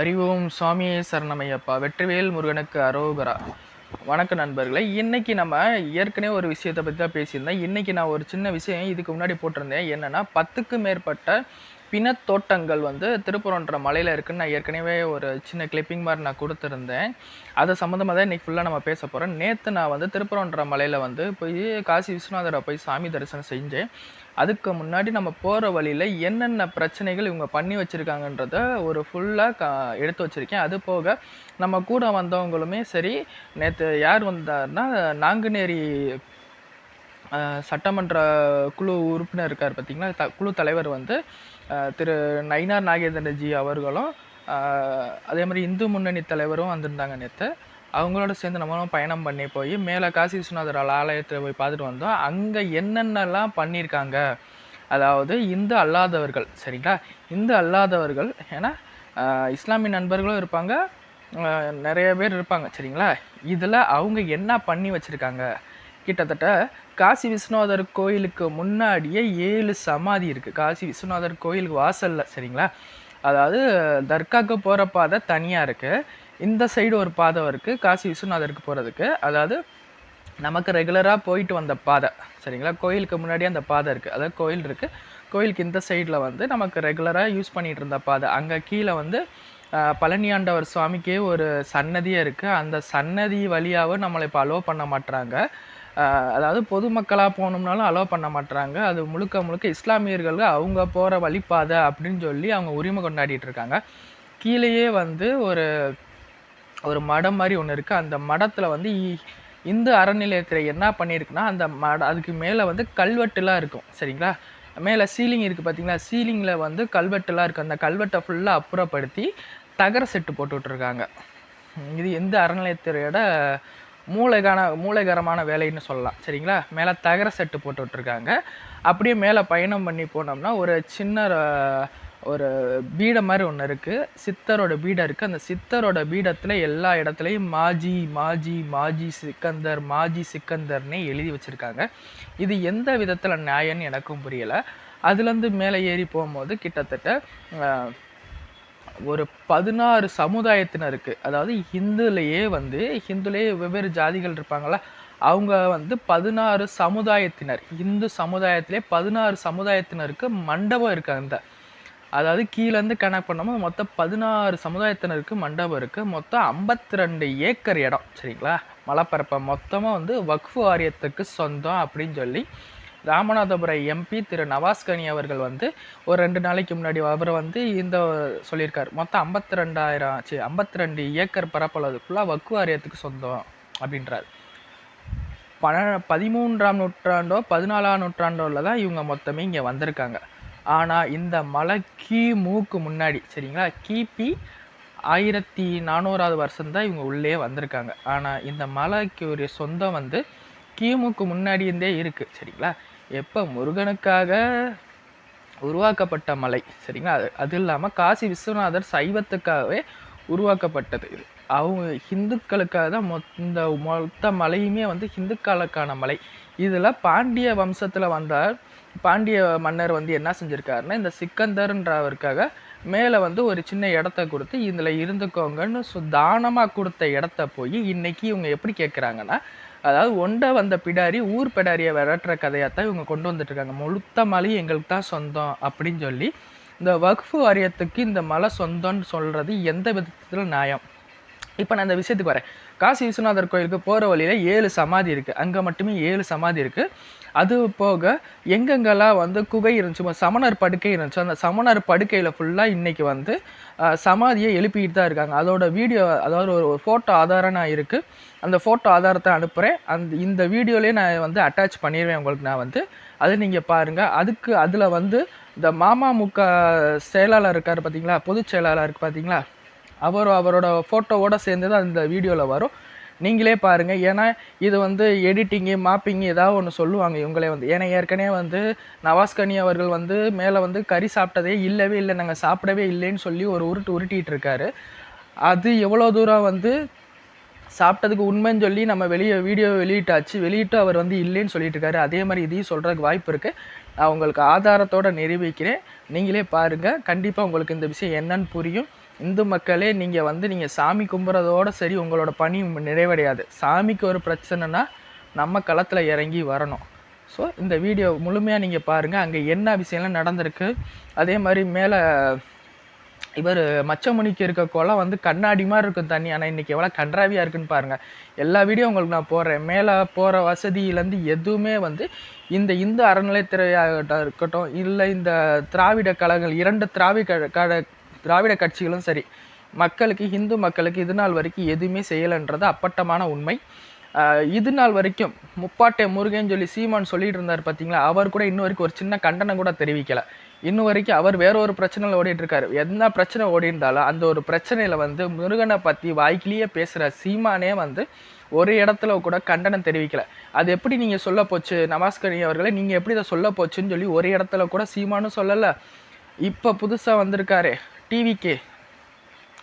அறிவோம் சுவாமியே சரணமையப்பா. வெற்றிவேல் முருகனுக்கு அரோகரா. வணக்கம் நண்பர்களே இன்னைக்கு நம்ம ஏற்கனவே ஒரு விஷயத்தை பற்றி தான் பேசியிருந்தேன் இன்னைக்கு நான் ஒரு சின்ன விஷயம் இதுக்கு முன்னாடி போட்டிருந்தேன். என்னன்னா பத்துக்கு மேற்பட்ட பிணத்தோட்டங்கள் வந்து திருப்பூரன்ற மலையில் இருக்குன்னு நான் ஏற்கனவே ஒரு சின்ன கிளிப்பிங் மாதிரி நான் கொடுத்துருந்தேன். அது சம்மந்தமாக தான் இன்றைக்கி ஃபுல்லாக நம்ம பேச போகிறோம் நேற்று நான் வந்து திருப்பூரன்ற மலையில் வந்து போய் காசி விஸ்வநாதரை போய் சாமி தரிசனம் செஞ்சேன். அதுக்கு முன்னாடி நம்ம போகிற வழியில் என்னென்ன பிரச்சனைகள் இவங்க பண்ணி வச்சுருக்காங்கன்றத ஒரு ஃபுல்லாக கா எடுத்து வச்சுருக்கேன். அது போக நம்ம கூட வந்தவங்களுமே சரி நேற்று யார் வந்தார்னா நாங்குநேரி சட்டமன்ற குழு உறுப்பினர் இருக்கார் பார்த்தீங்களா த குழு தலைவர் வந்து திரு நயினார் நாகேந்திரஜி அவர்களும் அதே மாதிரி இந்து முன்னணி தலைவரும் வந்திருந்தாங்க நேற்று அவங்களோட சேர்ந்து நம்மளும் பயணம் பண்ணி போய் மேலே காசி விஸ்வநாதர் ஆலயத்தில் போய் பார்த்துட்டு வந்தோம். அங்கே என்னென்னலாம் பண்ணியிருக்காங்க அதாவது இந்து அல்லாதவர்கள் சரிங்களா? இந்து அல்லாதவர்கள் ஏன்னா இஸ்லாமிய நண்பர்களும் இருப்பாங்க நிறைய பேர் இருப்பாங்க சரிங்களா? இதில் அவங்க என்ன பண்ணி வச்சுருக்காங்க? கிட்டத்தட்ட காசி விஸ்வநாதர் கோயிலுக்கு முன்னாடியே ஏழு சமாதி இருக்குது காசி விஸ்வநாதர் கோயிலுக்கு வாசலில் சரிங்களா? அதாவது தர்காவுக்கு போகிற பாதை தனியாக இருக்குது இந்த சைடு ஒரு பாதை இருக்குது காசி விஸ்வநாதருக்கு போகிறதுக்கு அதாவது நமக்கு ரெகுலராக போயிட்டு வந்த பாதை சரிங்களா? கோயிலுக்கு முன்னாடியே அந்த பாதை இருக்குது அதாவது கோயில் இருக்குது கோயிலுக்கு இந்த சைடில் வந்து நமக்கு ரெகுலராக யூஸ் பண்ணிகிட்டு இருந்த பாதை. அங்கே கீழே வந்து பழனியாண்டவர் சுவாமிக்கே ஒரு சன்னதியே இருக்குது அந்த சன்னதி வழியாகவும் நம்மளை இப்போ அலோவ் பண்ண மாட்டுறாங்க அதாவது பொதுமக்களாக போகணும்னாலும் அலோவ் பண்ண மாட்டுறாங்க அது முழுக்க முழுக்க இஸ்லாமியர்கள் அவங்க போகிற வழிப்பாதை அப்படின்னு சொல்லி அவங்க உரிமை கொண்டாடிட்டு இருக்காங்க. கீழேயே வந்து ஒரு ஒரு மடம் மாதிரி ஒன்று இருக்குது அந்த மடத்தில் வந்து இ- இந்து அறநிலையத்தில் என்ன பண்ணியிருக்குன்னா அந்த மட அதுக்கு மேலே வந்து கல்வெட்டுலாம் இருக்கும். சரிங்களா? மேலே சீலிங் இருக்குது பார்த்தீங்களா சீலிங்கில் வந்து கல்வெட்டுலாம் இருக்குது அந்த கல்வெட்டை ஃபுல்லாக அப்புறப்படுத்தி தகர செட்டு போட்டு விட்ருக்காங்க இது எந்த அறநிலையத்துறையோட மூளைகான மூளைகரமான வேலைன்னு சொல்லலாம். சரிங்களா? மேலே தகர செட்டு போட்டு விட்ருக்காங்க அப்படியே மேலே பயணம் பண்ணி போனோம்னா ஒரு சின்ன ஒரு பீடம் மாதிரி ஒன்று இருக்குது சித்தரோட பீடம் இருக்குது அந்த சித்தரோட பீடத்தில் எல்லா இடத்துலையும் மாஜி மாஜி மாஜி சிக்கந்தர் மாஜி சிக்கந்தர்னே எழுதி வச்சுருக்காங்க. இது எந்த விதத்தில் நியாயம்னு எனக்கும் புரியலை. அதுலேருந்து மேலே ஏறி போகும்போது கிட்டத்தட்ட ஒரு பதினாறு சமுதாயத்தினருக்கு அதாவது ஹிந்துலேயே வந்து ஹிந்துலேயே வெவ்வேறு ஜாதிகள் இருப்பாங்களா அவங்க வந்து பதினாறு சமுதாயத்தினர் இந்து சமுதாயத்திலே பதினாறு சமுதாயத்தினருக்கு மண்டபம் இருக்குது அந்த. அதாவது கீழேருந்து கணக்கு பண்ணும்போது மொத்தம் பதினாறு சமுதாயத்தினருக்கு மண்டபம் இருக்குது மொத்தம் ஐம்பத்தி ரெண்டு ஏக்கர் இடம் சரிங்களா? மலைப்பரப்பை மொத்தமாக வந்து வக்ஃபு வாரியத்துக்கு சொந்தம் அப்படின்னு சொல்லி ராமநாதபுரம் எம்பி திரு நவாஸ்கனி அவர்கள் வந்து ஒரு ரெண்டு நாளைக்கு முன்னாடி அவர் வந்து இந்த சொல்லியிருக்கார். மொத்தம் ஐம்பத்தி ரெண்டாயிரம் சி ஐம்பத்தி ரெண்டு ஏக்கர் பரப்பளவு ஃபுல்லாக வக்கு வாரியத்துக்கு சொந்தம் அப்படின்றார். பன பதிமூன்றாம் நூற்றாண்டோ பதினாலாம் நூற்றாண்டோவில் தான் இவங்க மொத்தமே இங்கே வந்திருக்காங்க. ஆனால் இந்த மலை கிமுக்கு முன்னாடி சரிங்களா? கிபி ஆயிரத்தி நானூறாவது வருஷம்தான் இவங்க உள்ளே வந்திருக்காங்க. ஆனால் இந்த மலைக்கு ஒரு சொந்தம் வந்து கிமுக்கு முன்னாடி இருந்தே இருக்குது சரிங்களா? எப்போ முருகனுக்காக உருவாக்கப்பட்ட மலை சரிங்களா? அது அது இல்லாமல் காசி விஸ்வநாதர் சைவத்துக்காகவே உருவாக்கப்பட்டது இது. அவங்க ஹிந்துக்களுக்காக தான் மொ இந்த மொத்த மலையுமே வந்து ஹிந்துக்களுக்கான மலை. இதில் பாண்டிய வம்சத்தில் வந்தார். பாண்டிய மன்னர் வந்து என்ன செஞ்சுருக்காருன்னா இந்த சிக்கந்தர்ன்றவருக்காக மேலே வந்து ஒரு சின்ன இடத்த கொடுத்து இதில் இருந்துக்கோங்கன்னு சு தானமாக கொடுத்த இடத்த போய் இன்றைக்கி இவங்க எப்படி கேட்குறாங்கன்னா அதாவது ஒண்டை வந்த பிடாரி ஊர் பிடாரியை விரட்டுற கதையாத்தான் இவங்க கொண்டு வந்துட்டுருக்காங்க. முழுத்த மலை எங்களுக்கு தான் சொந்தம் அப்படின்னு சொல்லி இந்த வக்ஃபு வாரியத்துக்கு இந்த மலை சொந்தம்னு சொல்கிறது எந்த விதத்தில் நியாயம். இப்போ நான் இந்த விஷயத்துக்கு வரேன். காசி விஸ்வநாதர் கோயிலுக்கு போகிற வழியில் ஏழு சமாதி இருக்குது அங்கே மட்டுமே ஏழு சமாதி இருக்குது அது போக எங்கெங்கெல்லாம் வந்து குகை இருந்துச்சு சமணர் படுக்கை இருந்துச்சு அந்த சமணர் படுக்கையில் ஃபுல்லாக இன்றைக்கி வந்து சமாதியை எழுப்பிக்கிட்டு தான் இருக்காங்க. அதோட வீடியோ அதாவது ஒரு ஃபோட்டோ ஆதாரம் நான் இருக்குது அந்த ஃபோட்டோ ஆதாரத்தை அனுப்புகிறேன் அந்த இந்த வீடியோலேயே நான் வந்து அட்டாச் பண்ணிடுவேன் உங்களுக்கு நான் வந்து. அதை நீங்கள் பாருங்கள் அதுக்கு அதில் வந்து இந்த மாமாமுக செயலாளர் இருக்கார் பார்த்தீங்களா பொதுச் செயலாளர் இருக்குது பார்த்தீங்களா அவர் அவரோட ஃபோட்டோவோட சேர்ந்து தான் இந்த வீடியோவில் வரும். நீங்களே பாருங்கள் ஏன்னா இது வந்து எடிட்டிங்கு மாப்பிங்கு ஏதாவது ஒன்று சொல்லுவாங்க இவங்களே வந்து. ஏன்னா ஏற்கனவே வந்து நவாஸ்கனி அவர்கள் வந்து மேலே வந்து கறி சாப்பிட்டதே இல்லவே இல்லை. நாங்கள் சாப்பிடவே இல்லைன்னு சொல்லி ஒரு உருட்டு உருட்டிகிட்டு இருக்காரு. அது எவ்வளோ தூரம் வந்து சாப்பிட்டதுக்கு உண்மைன்னு சொல்லி நம்ம வெளியே வீடியோ வெளியிட்டாச்சு. வெளியிட்டு அவர் வந்து இல்லைன்னு சொல்லிட்டு இருக்காரு. அதே மாதிரி இதையும் சொல்கிறதுக்கு வாய்ப்பு இருக்குது நான் உங்களுக்கு ஆதாரத்தோடு நிரூபிக்கிறேன். நீங்களே பாருங்கள் கண்டிப்பாக உங்களுக்கு இந்த விஷயம் என்னன்னு புரியும். இந்து மக்களே நீங்கள் வந்து நீங்கள் சாமி கும்பிட்றதோட சரி உங்களோட பணி நிறைவடையாது. சாமிக்கு ஒரு பிரச்சனைனா நம்ம களத்தில் இறங்கி வரணும். ஸோ இந்த வீடியோ முழுமையாக நீங்கள் பாருங்கள் அங்கே என்ன விஷயம்லாம் நடந்திருக்கு? அதே மாதிரி மேலே இவர் மச்சமுனிக்கு இருக்க குளம் வந்து கண்ணாடி மாதிரி இருக்கும் தண்ணி. ஆனால் இன்றைக்கி எவ்வளோ கன்றாவியாக இருக்குன்னு பாருங்கள் எல்லா வீடியோ உங்களுக்கு நான் போடுறேன். மேலே போகிற வசதியிலேருந்து எதுவுமே வந்து இந்த இந்து அறநிலைத்துறையாகட்டும் இருக்கட்டும் இல்லை இந்த திராவிட கழகங்கள் இரண்டு திராவிட கழக திராவிட கட்சிகளும் சரி மக்களுக்கு இந்து மக்களுக்கு இது நாள் வரைக்கும் எதுவுமே செய்யலைன்றது அப்பட்டமான உண்மை. இது நாள் வரைக்கும் முப்பாட்டை முருகன் சொல்லி சீமான் சொல்லிட்டு இருந்தார் பார்த்தீங்களா அவர் கூட இன்ன வரைக்கும் ஒரு சின்ன கண்டனம் கூட தெரிவிக்கலை. இன்ன வரைக்கும் அவர் வேற ஒரு பிரச்சனையில் ஓடிட்டு இருக்காரு. என்ன பிரச்சனை ஓடி இருந்தாலும் அந்த ஒரு பிரச்சனையில் வந்து முருகனை பற்றி வாய்க்கிலேயே பேசுகிற சீமானே வந்து ஒரு இடத்துல கூட கண்டனம் தெரிவிக்கலை. அது எப்படி நீங்கள் சொல்ல போச்சு? நமாஸ்கரி அவர்களை நீங்கள் எப்படி இதை சொல்ல போச்சுன்னு சொல்லி ஒரு இடத்துல கூட சீமானும் சொல்லலை. இப்போ புதுசாக வந்திருக்காரு. டிவிகே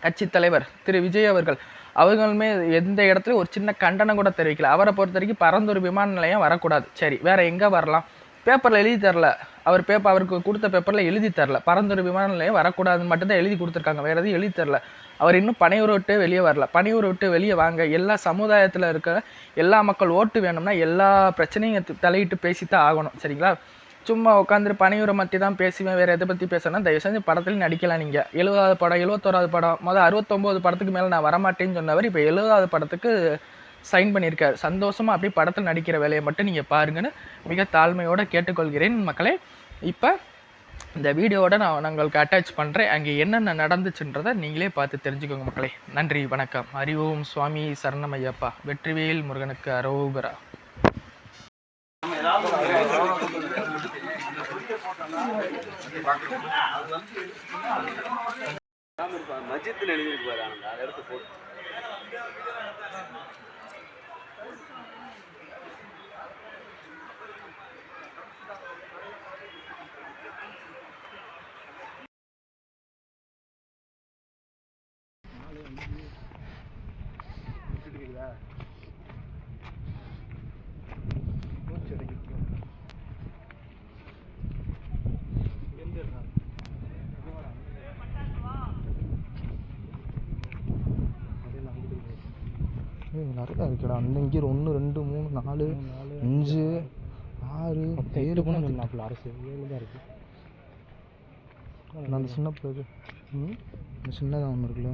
கட்சி தலைவர் திரு விஜய் அவர்கள் அவர்களுமே எந்த இடத்துலையும் ஒரு சின்ன கண்டனம் கூட தெரிவிக்கல. அவரை பொறுத்த வரைக்கும் பரந்தூர் விமான நிலையம் வரக்கூடாது. சரி வேற எங்கே வரலாம்? பேப்பரில் எழுதி தரல. அவர் பேப்பர் அவருக்கு கொடுத்த பேப்பரில் எழுதி தரல. பரந்தூர் விமான நிலையம் வரக்கூடாதுன்னு மட்டும்தான் எழுதி கொடுத்துருக்காங்க. வேறு எதுவும் எழுதி தரல. அவர் இன்னும் பனையூர் விட்டு வெளியே வரல. பனையூர் விட்டு வெளியே வாங்க. எல்லா சமுதாயத்தில் இருக்க எல்லா மக்கள் ஓட்டு வேணும்னா எல்லா பிரச்சனையும் தலையிட்டு பேசித்தான் ஆகணும். சரிங்களா? சும்மா உட்காந்துட்டு பனையூரை பற்றி தான் பேசுவேன். வேறு எதை பற்றி பேசுனா தயவு செஞ்சு படத்துலையும் நடிக்கலாம் நீங்கள் எழுபதாவது படம் எழுபத்தோராவது படம். மொதல் அறுபத்தொம்போது படத்துக்கு மேலே நான் வரமாட்டேன்னு சொன்னவர் இப்போ எழுபதாவது படத்துக்கு சைன் பண்ணியிருக்காரு. சந்தோஷமாக அப்படியே படத்தில் நடிக்கிற வேலையை மட்டும் நீங்கள் பாருங்கன்னு மிக தாழ்மையோடு கேட்டுக்கொள்கிறேன் மக்களே. இப்போ இந்த வீடியோவோட நான் உங்களுக்கு அட்டாச் பண்ணுறேன் அங்கே என்னென்ன நடந்துச்சுன்றதை நீங்களே பார்த்து தெரிஞ்சுக்கோங்க மக்களே. நன்றி வணக்கம். அறிவோம் சுவாமி சரணமையப்பா. வெற்றிவேல் முருகனுக்கு அரோகரா. மஜித்னு எழுதியிருக்கு பாரு அந்த இடத்த போட்டு நிறையா இருக்குடா. அந்த இங்கே ஒன்று ரெண்டு மூணு நாலு அஞ்சு ஆறு ஏழு கூட நாப்பில் அரசு ஏழு தான் இருக்கு. அந்த சின்ன பிள்ளை ம்? இந்த சின்னதாக ஒன்று இருக்குல்ல.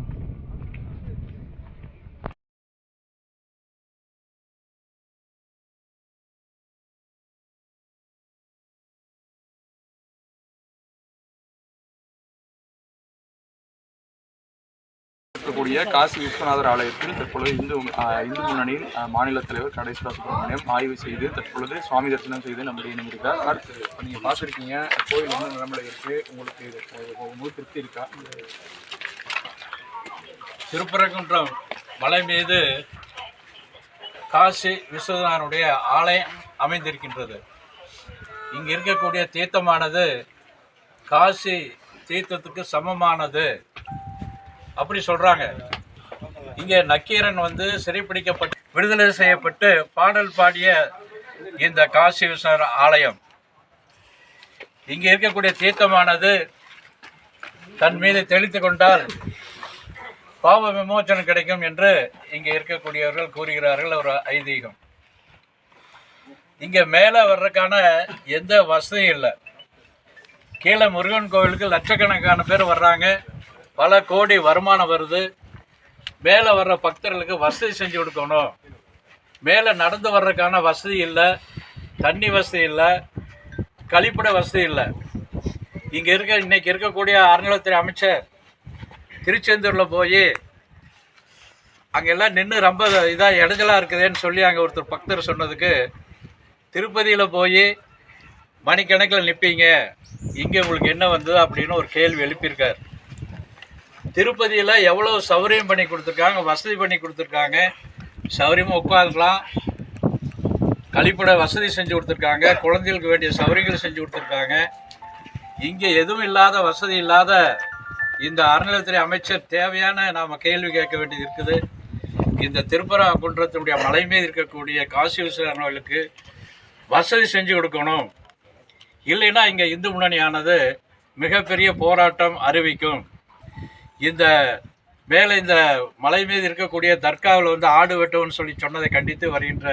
இருக்கக்கூடிய காசி விஸ்வநாதர் ஆலயத்தில் தற்பொழுது இந்து இந்து முன்னணியின் மாநில தலைவர் கணேஸ்வர சுப்பிரமணியம் ஆய்வு செய்து தற்பொழுது சுவாமி தரிசனம் செய்து நம்முடைய இணைந்திருக்கார் சார் இப்போ நீங்கள் பார்த்துருக்கீங்க கோயில் என்ன நிலைமையில இருக்கு? உங்களுக்கு உங்களுக்கு திருப்தி இருக்கா? திருப்பரங்குன்றம் மலை மீது காசி விஸ்வநாதனுடைய ஆலயம் அமைந்திருக்கின்றது. இங்கே இருக்கக்கூடிய தீர்த்தமானது காசி தீர்த்தத்துக்கு சமமானது. அப்படி சொல்றாங்க. இங்க நக்கீரன் வந்து சிறைப்பிடிக்கப்பட்டு விடுதலை செய்யப்பட்டு பாடல் பாடிய இந்த காசி விஸ்வநாதர் ஆலயம். இங்க இருக்கக்கூடிய தீர்த்தமானது தன் மீது தெளித்து கொண்டால் பாவ விமோச்சனம் கிடைக்கும் என்று இங்கே இருக்கக்கூடியவர்கள் கூறுகிறார்கள். ஒரு ஐதீகம். இங்க மேலே வர்றதுக்கான எந்த வசதியும் இல்லை. கீழே முருகன் கோவிலுக்கு லட்சக்கணக்கான பேர் வர்றாங்க. பல கோடி வருமானம் வருது. மேலே வர்ற பக்தர்களுக்கு வசதி செஞ்சு கொடுக்கணும். மேலே நடந்து வர்றதுக்கான வசதி இல்லை. தண்ணி வசதி இல்லை. கழிப்பிட வசதி இல்லை. இங்கே இருக்க இன்னைக்கு இருக்கக்கூடிய அறநிலையத்துறை அமைச்சர் திருச்செந்தூரில் போய் அங்கெல்லாம் நின்று ரொம்ப இதாக இடைஞ்சலாக இருக்குதுன்னு சொல்லி அங்கே ஒருத்தர் பக்தர் சொன்னதுக்கு திருப்பதியில் போய் மணிக்கணக்கில் நிற்பீங்க இங்கே உங்களுக்கு என்ன வந்தது அப்படின்னு ஒரு கேள்வி எழுப்பியிருக்கார். திருப்பதியில் எவ்வளோ சௌகரியம் பண்ணி கொடுத்துருக்காங்க வசதி பண்ணி கொடுத்துருக்காங்க. சௌகரியமாக உட்காந்துக்கலாம் கழிப்பிட வசதி செஞ்சு கொடுத்துருக்காங்க. குழந்தைகளுக்கு வேண்டிய சௌகரியங்கள் செஞ்சு கொடுத்துருக்காங்க. இங்கே எதுவும் இல்லாத வசதி இல்லாத இந்த அறநிலையத்துறை அமைச்சர் தேவையான நாம் கேள்வி கேட்க வேண்டியது இருக்குது. இந்த திருப்பரங்குன்றத்தினுடைய மலை மீது இருக்கக்கூடிய காசி விஸ்வநாதர்களுக்கு வசதி செஞ்சு கொடுக்கணும். இல்லைன்னா இங்கே இந்து முன்னணியானது மிகப்பெரிய போராட்டம் அறிவிக்கும். இந்த மேலே இந்த மலை மீது இருக்கக்கூடிய தர்காவில் வந்து ஆடு வெட்டுவோம்னு சொல்லி சொன்னதை கண்டித்து வருகின்ற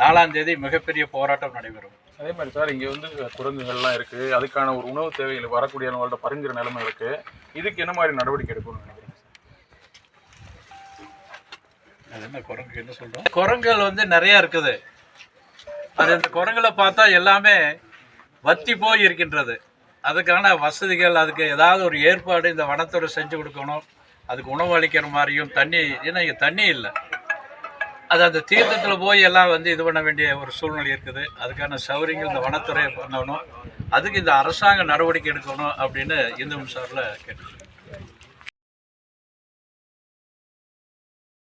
நாலாம் தேதி மிகப்பெரிய போராட்டம் நடைபெறும். அதே மாதிரி சார் இங்க வந்து குரங்குகள்லாம் இருக்கு. அதுக்கான ஒரு உணவு தேவைகள் வரக்கூடியவங்கள்ட்ட பரிந்துரை நிலைமை இருக்கு. இதுக்கு என்ன மாதிரி நடவடிக்கை எடுக்கணும்னு நினைக்கிறீங்க அது என்ன குரங்கு என்ன சொல்றோம்? குரங்குகள் வந்து நிறைய இருக்குது. அது இந்த குரங்குல பார்த்தா எல்லாமே வத்தி போய் இருக்கின்றது. அதுக்கான வசதிகள் அதுக்கு ஏதாவது ஒரு ஏற்பாடு இந்த வனத்துறை செஞ்சு கொடுக்கணும். அதுக்கு உணவு அளிக்கிற மாதிரியும் தண்ணி ஏன்னா இங்கே தண்ணி இல்லை. அது அந்த தீர்த்தத்தில் போய் எல்லாம் வந்து இது பண்ண வேண்டிய ஒரு சூழ்நிலை இருக்குது. அதுக்கான சௌரியங்கள் இந்த வனத்துறையை பண்ணணும். அதுக்கு இந்த அரசாங்க நடவடிக்கை எடுக்கணும் அப்படின்னு இந்து மின்சாரில் கேட்டு